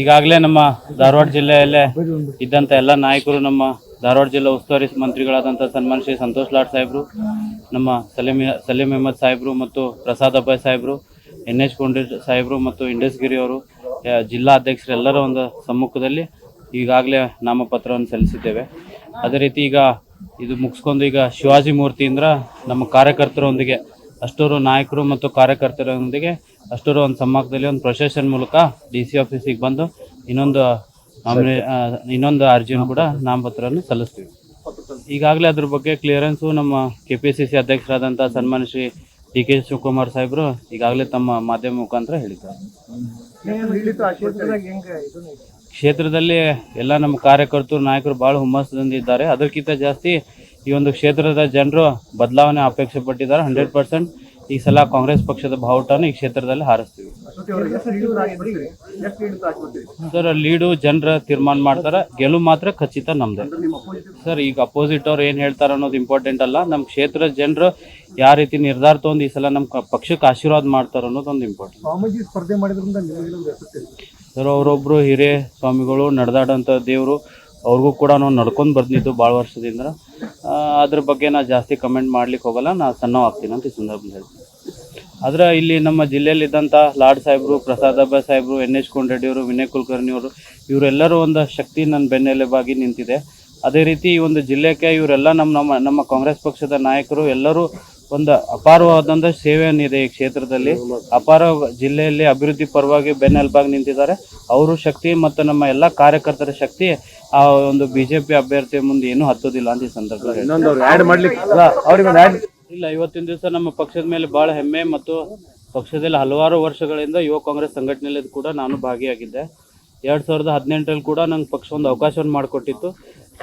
ಈಗಾಗಲೇ ನಮ್ಮ ಧಾರವಾಡ ಜಿಲ್ಲೆಯಲ್ಲೇ ಇದ್ದಂಥ ಎಲ್ಲ ನಾಯಕರು ನಮ್ಮ ಧಾರವಾಡ ಜಿಲ್ಲಾ ಉಸ್ತುವಾರಿ ಮಂತ್ರಿಗಳಾದಂಥ ಸನ್ಮಾನ್ ಶ್ರೀ ಸಂತೋಷ್ ಲಾಡ್ ಸಾಹೇಬರು, ನಮ್ಮ ಸಲೀಂ ಸಲೀಂ ಅಹಮದ್ ಸಾಹೇಬರು ಮತ್ತು ಪ್ರಸಾದ್ ಅಬ್ಬಾಯ್ ಸಾಹೇಬರು, ಎನ್ ಎಚ್ ಕೊಂಡಿ ಸಾಹೇಬರು ಮತ್ತು ಇಂಡಸ್ಗಿರಿ ಅವರು ಜಿಲ್ಲಾ ಅಧ್ಯಕ್ಷರೆಲ್ಲರ ಒಂದು ಸಮ್ಮುಖದಲ್ಲಿ ಈಗಾಗಲೇ ನಾಮಪತ್ರವನ್ನು ಸಲ್ಲಿಸಿದ್ದೇವೆ. ಅದೇ ರೀತಿ ಈಗ ಇದು ಮುಗಿಸ್ಕೊಂಡು ಈಗ ಶಿವಾಜಿ ಮೂರ್ತಿಯಿಂದ ನಮ್ಮ ಕಾರ್ಯಕರ್ತರೊಂದಿಗೆ ಅಷ್ಟೂರು ನಾಯಕರು ಮತ್ತು ಕಾರ್ಯಕರ್ತರೊಂದಿಗೆ ಅಷ್ಟೂರು ಒಂದು ಸಮ್ಮುಖದಲ್ಲಿ ಒಂದು ಪ್ರೊಸೆಷನ್ ಮೂಲಕ ಡಿ ಸಿ ಆಫೀಸಿಗೆ ಬಂದು ಇನ್ನೊಂದು ಇನ್ನೊಂದು ಅರ್ಜಿಯನ್ನು ಕೂಡ ನಾಮಪತ್ರವನ್ನು ಸಲ್ಲಿಸ್ತೀವಿ. ಈಗಾಗಲೇ ಅದ್ರ ಬಗ್ಗೆ ಕ್ಲಿಯರೆನ್ಸು ನಮ್ಮ ಕೆ ಪಿ ಸಿ ಸಿ ಅಧ್ಯಕ್ಷರಾದಂಥ ಸನ್ಮಾನ್ಯ ಶ್ರೀ ಡಿ ಕೆ ಶಿವಕುಮಾರ್ ಸಾಹೇಬರು ಈಗಾಗಲೇ ತಮ್ಮ ಮಾಧ್ಯಮ ಮುಖಾಂತರ ಹೇಳಿದ್ದಾರೆ. ಕ್ಷೇತ್ರದಲ್ಲಿ ಎಲ್ಲ ನಮ್ಮ ಕಾರ್ಯಕರ್ತರು, ನಾಯಕರು ಭಾಳ ಹುಮ್ಮಸ್ಸದಿಂದ ಇದ್ದಾರೆ. ಅದಕ್ಕಿಂತ ಜಾಸ್ತಿ ಈ ಒಂದು ಕ್ಷೇತ್ರದ ಜನರು ಬದಲಾವಣೆ ಅಪೇಕ್ಷೆ ಪಟ್ಟಿದ್ದಾರೆ ಹಂಡ್ರೆಡ್ ಪರ್ಸೆಂಟ್ ಈ ಸಲ ಕಾಂಗ್ರೆಸ್ ಪಕ್ಷದ ಬಾವುಟನ ಈ ಕ್ಷೇತ್ರದಲ್ಲಿ ಹಾರಿಸ್ತೀವಿ. ಸರ್ ಲೀಡು ಜನರ ತೀರ್ಮಾನ ಮಾಡ್ತಾರೆ, ಗೆಲುವು ಮಾತ್ರ ಖಚಿತ ನಮ್ದೆ. ಸರ್ ಈಗ ಅಪೋಸಿಟ್ ಅವ್ರು ಏನು ಹೇಳ್ತಾರೆ ಅನ್ನೋದು ಇಂಪಾರ್ಟೆಂಟ್ ಅಲ್ಲ. ನಮ್ಮ ಕ್ಷೇತ್ರದ ಜನರು ಯಾವ ರೀತಿ ನಿರ್ಧಾರ ತಗೊಂಡು ಈ ಸಲ ನಮ್ಮ ಪಕ್ಷಕ್ಕೆ ಆಶೀರ್ವಾದ ಮಾಡ್ತಾರೆ ಅನ್ನೋದು ಒಂದು ಇಂಪಾರ್ಟೆಂಟ್ ಸ್ಪರ್ಧೆ ಮಾಡಿದ್ರಿಂದ ಸರ್ ಅವರೊಬ್ರು ಹಿರಿಯ ಸ್ವಾಮಿಗಳು ನಡೆದಾಡುವಂತ ದೇವರು ಅವ್ರಿಗೂ ಕೂಡ ನಾವು ನಡ್ಕೊಂಡು ಬರ್ತಿದ್ದು ಭಾಳ ವರ್ಷದಿಂದ. ಅದ್ರ ಬಗ್ಗೆ ನಾ ಜಾಸ್ತಿ ಕಮೆಂಟ್ ಮಾಡ್ಲಿಕ್ಕೆ ಹೋಗಲ್ಲ, ನಾ ಸಣ್ಣ ಆಗ್ತೀನಿ ಅಂತ ಈ ಸಂದರ್ಭದಲ್ಲಿ ಹೇಳ್ತೀನಿ. ಆದ್ರೆ ಇಲ್ಲಿ ನಮ್ಮ ಜಿಲ್ಲೆಯಲ್ಲಿದ್ದಂಥ ಲಾಡ್ ಸಾಹೇಬ್ರು, ಪ್ರಸಾದ್ ಸಾಹೇಬ್ರು, ಎನ್ ಎಚ್ ಕೊಂಡ್ರೆಡ್ಡಿಯವರು ವಿನಯ್ ಕುಲಕರ್ಣಿ ಅವರು, ಇವರೆಲ್ಲರೂ ಒಂದು ಶಕ್ತಿ ನನ್ನ ಬೆನ್ನೆಲುಬಾಗಿ ನಿಂತಿದೆ. ಅದೇ ರೀತಿ ಈ ಒಂದು ಜಿಲ್ಲೆಗೆ ಇವರೆಲ್ಲ ನಮ್ಮ ನಮ್ಮ ನಮ್ಮ ಕಾಂಗ್ರೆಸ್ ಪಕ್ಷದ ನಾಯಕರು ಎಲ್ಲರೂ ಒಂದು ಅಪಾರವಾದಂಥ ಸೇವೆಯನ್ನಿದೆ ಈ ಕ್ಷೇತ್ರದಲ್ಲಿ. ಅಪಾರ ಜಿಲ್ಲೆಯಲ್ಲಿ ಅಭಿವೃದ್ಧಿ ಪರವಾಗಿ ಬೆನ್ನೆಲುಬಾಗಿ ನಿಂತಿದ್ದಾರೆ. ಅವರ ಶಕ್ತಿ ಮತ್ತು ನಮ್ಮ ಎಲ್ಲ ಕಾರ್ಯಕರ್ತರ ಶಕ್ತಿ ಆ ಒಂದು ಬಿಜೆಪಿ ಅಭ್ಯರ್ಥಿ ಮುಂದೆ ಏನೂ ಹತ್ತೋದಿಲ್ಲ ಅಂತ ಈ ಸಂದರ್ಭದಲ್ಲಿ ಇಲ್ಲ ಇವತ್ತಿನ ದಿವಸ ನಮ್ಮ ಪಕ್ಷದ ಮೇಲೆ ಬಹಳ ಹೆಮ್ಮೆ ಮತ್ತು ಪಕ್ಷದಲ್ಲಿ ಹಲವಾರು ವರ್ಷಗಳಿಂದ ಯುವ ಕಾಂಗ್ರೆಸ್ ಸಂಘಟನೆಯಲ್ಲಿ ಕೂಡ ನಾನು ಭಾಗಿಯಾಗಿದ್ದೆ. ಎರಡು ಸಾವಿರದ ಹದಿನೆಂಟರಲ್ಲಿ ಕೂಡ ನಂಗೆ ಪಕ್ಷ ಒಂದು ಅವಕಾಶವನ್ನು ಮಾಡಿಕೊಟ್ಟಿತ್ತು.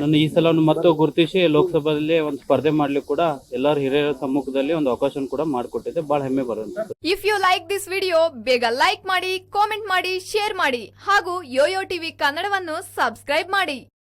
ನನ್ನ ಈ ಸಲ ಮತ್ತೆ ಗುರುತಿಸಿ ಲೋಕಸಭೆಯಲ್ಲಿ ಒಂದು ಸ್ಪರ್ಧೆ ಮಾಡ್ಲಿಕ್ಕೆ ಕೂಡ ಎಲ್ಲರ ಹಿರಿಯರ ಸಮ್ಮುಖದಲ್ಲಿ ಒಂದು ಅವಕಾಶ ಕೂಡ ಮಾಡಿಕೊಟ್ಟಿದೆ ಬಹಳ ಹೆಮ್ಮೆ ಬರುತ್ತೆ if you like this video ಬೇಗ ಲೈಕ್ ಮಾಡಿ ಕಾಮೆಂಟ್ ಮಾಡಿ ಶೇರ್ ಮಾಡಿ ಹಾಗೂ ಯೋಯೋ ಟಿವಿ ಕನ್ನಡವನ್ನು ಸಬ್ಸ್ಕ್ರೈಬ್ ಮಾಡಿ.